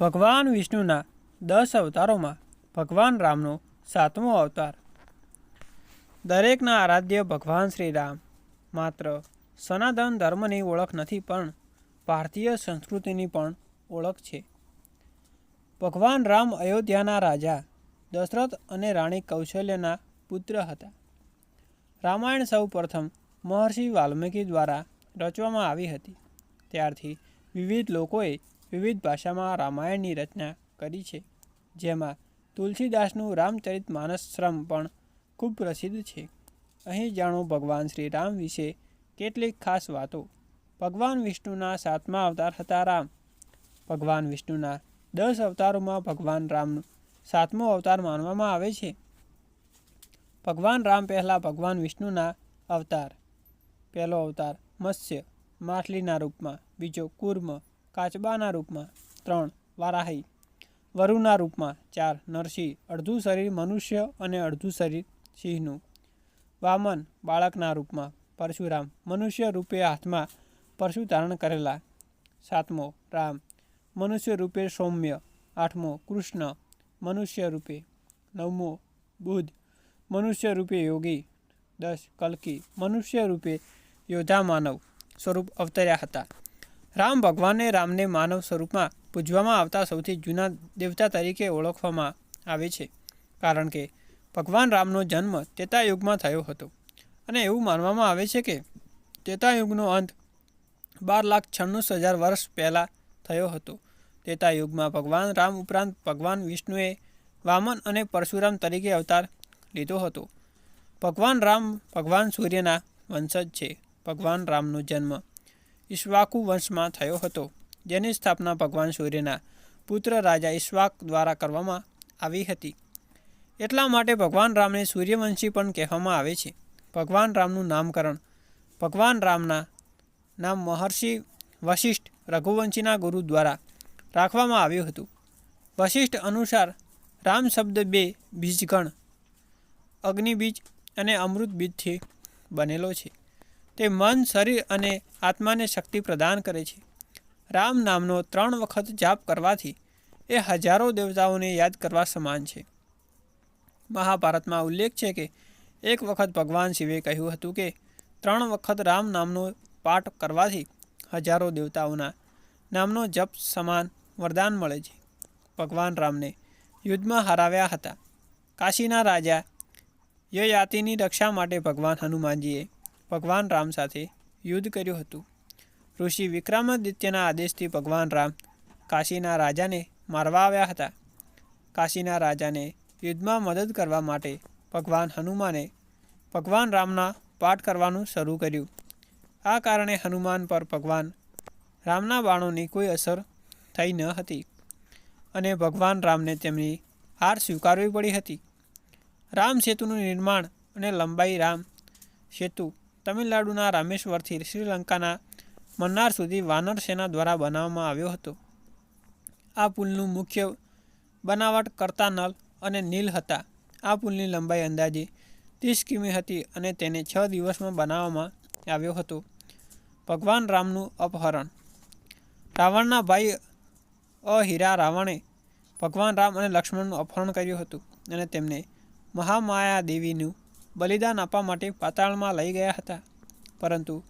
ભગવાન વિષ્ણુના દસ અવતારોમાં ભગવાન રામનો સાતમો અવતાર. દરેકના આરાધ્ય ભગવાન શ્રી રામ. માત્ર સનાતન ધર્મની ઓળખ નથી, પણ ભારતીય સંસ્કૃતિની પણ ઓળખ છે. ભગવાન રામ અયોધ્યાના રાજા, દશરથ અને રાણી કૌશલ્યના પુત્ર હતા. રામાયણ સૌ પ્રથમ મહર્ષિ વાલ્મીકી દ્વારા રચવામાં આવી હતી. ત્યારથી વિવિધ લોકોએ વિવિધ ભાષામાં રામાયણની રચના કરી છે, જેમાં તુલસીદાસનું રામચરિત માનસશ્રમ પણ ખૂબ પ્રસિદ્ધ છે. અહીં જાણો ભગવાન શ્રી રામ વિશે કેટલીક ખાસ વાતો. ભગવાન વિષ્ણુના સાતમા અવતાર હતા રામ. ભગવાન વિષ્ણુના દસ અવતારોમાં ભગવાન રામનો સાતમો અવતાર માનવામાં આવે છે. ભગવાન રામ પહેલાં ભગવાન વિષ્ણુના અવતાર. પહેલો અવતાર મત્સ્ય, માછલીના રૂપમાં, બીજો કુર્મ કાચબાના રૂપમાં ત્રણ વારાહી, વરુના રૂપમાં ચાર નરસિંહ, અડધું શરીર મનુષ્ય અને અડધું શરીર સિંહનું. વામન બાળકના રૂપમાં પરશુરામ, મનુષ્ય રૂપે હાથમાં પરશુ ધારણ કરેલા. સાતમો રામ, મનુષ્ય રૂપે સૌમ્ય. આઠમો કૃષ્ણ, મનુષ્ય રૂપે નવમો બુધ, મનુષ્ય રૂપે યોગી. દસ કલ્કી, મનુષ્ય રૂપે યોદ્ધા માનવ સ્વરૂપ અવતર્યા હતા. રામ ભગવાને રામને માનવ સ્વરૂપમાં પૂજવામાં આવતા સૌથી જૂના દેવતા તરીકે ઓળખવામાં આવે છે. કારણ કે ભગવાન રામનો જન્મ ત્રેતાયુગમાં થયો હતો અને એવું માનવામાં આવે છે કે ત્રેતાયુગનો અંત બાર લાખ છન્નુસ હજાર વર્ષ પહેલાં થયો હતો. ત્રેતાયુગમાં ભગવાન રામ ઉપરાંત ભગવાન વિષ્ણુએ વામન અને પરશુરામ તરીકે અવતાર લીધો હતો. ભગવાન રામ ભગવાન સૂર્યના વંશજ છે. ભગવાન રામનો જન્મ ઈશ્વાકુ વંશમાં થયો હતો, જેની સ્થાપના ભગવાન સૂર્યના પુત્ર રાજા ઈશ્વાક દ્વારા કરવામાં આવી હતી. એટલા માટે ભગવાન રામને સૂર્યવંશી પણ કહેવામાં આવે છે. ભગવાન રામનું નામકરણ ભગવાન રામના નામ મહર્ષિ વશિષ્ઠ રઘુવંશીના ગુરુ દ્વારા રાખવામાં આવ્યું હતું. વશિષ્ઠ અનુસાર રામ શબ્દ બે બીજગણ, અગ્નિબીજ અને અમૃત બીજથી બનેલો છે. તે મન, શરીર અને આત્માને શક્તિ પ્રદાન કરે છે. રામ નામનો ત્રણ વખત જાપ કરવાથી એ હજારો દેવતાઓને યાદ કરવા સમાન છે. મહાભારતમાં ઉલ્લેખ છે કે એક વખત ભગવાન શિવે કહ્યું હતું કે ત્રણ વખત રામ નામનો પાઠ કરવાથી હજારો દેવતાઓના નામનો જપ સમાન વરદાન મળે છે. ભગવાન રામને યુદ્ધમાં હરાવ્યા હતા. કાશીના રાજા યયાતિની રક્ષા માટે ભગવાન હનુમાનજીએ ભગવાન રામ સાથે યુદ્ધ કર્યું હતું. ઋષિ વિક્રમાદિત્યના આદેશથી ભગવાન રામ કાશીના રાજાને મારવા આવ્યા હતા. કાશીના રાજાને યુદ્ધમાં મદદ કરવા માટે ભગવાન હનુમાને ભગવાન રામના પાઠ કરવાનું શરૂ કર્યું. આ કારણે હનુમાન પર ભગવાન રામના બાણોની કોઈ અસર થઈ ન હતી અને ભગવાન રામને તેમની હાર સ્વીકારવી પડી હતી. રામ સેતુનું નિર્માણ અને લંબાઈ રામ સેતુ તમિલનાડુના રામેશ્વરથી શ્રીલંકાના મન્નાર સુધી વાનર સેના દ્વારા બનાવવામાં આવ્યો હતો. આ પુલનું મુખ્ય બનાવટ કરતા નલ અને નીલ હતા. આ પુલની લંબાઈ અંદાજે ત્રીસ કિમી હતી અને તેને છ દિવસમાં બનાવવામાં આવ્યો હતો. ભગવાન રામનું અપહરણ. રાવણના ભાઈ અહીરા રાવણે ભગવાન રામ અને લક્ષ્મણનું અપહરણ કર્યું હતું અને તેમને મહામાયા દેવીનું બલિદાન આપવા માટે પાતાળમાં લઈ ગયા હતા. પરંતુ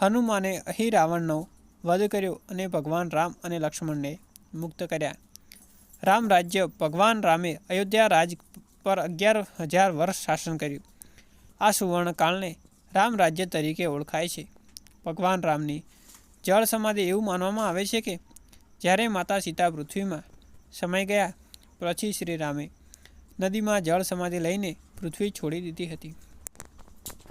હનુમાને અહીં રાવણનો વધ કર્યો અને ભગવાન રામ અને લક્ષ્મણને મુક્ત કર્યા. રામ રાજ્ય ભગવાન રામે અયોધ્યા રાજ પર અગિયાર હજાર વર્ષ શાસન કર્યું. આ સુવર્ણકાળને રામ રાજ્ય તરીકે ઓળખાય છે. ભગવાન રામની જળ સમાધિ એવું માનવામાં આવે છે કે જ્યારે માતા સીતા પૃથ્વીમાં સમય ગયા, પછી શ્રી રામે નદીમાં જળ સમાધિ લઈને પૃથ્વી છોડી દીધી હતી.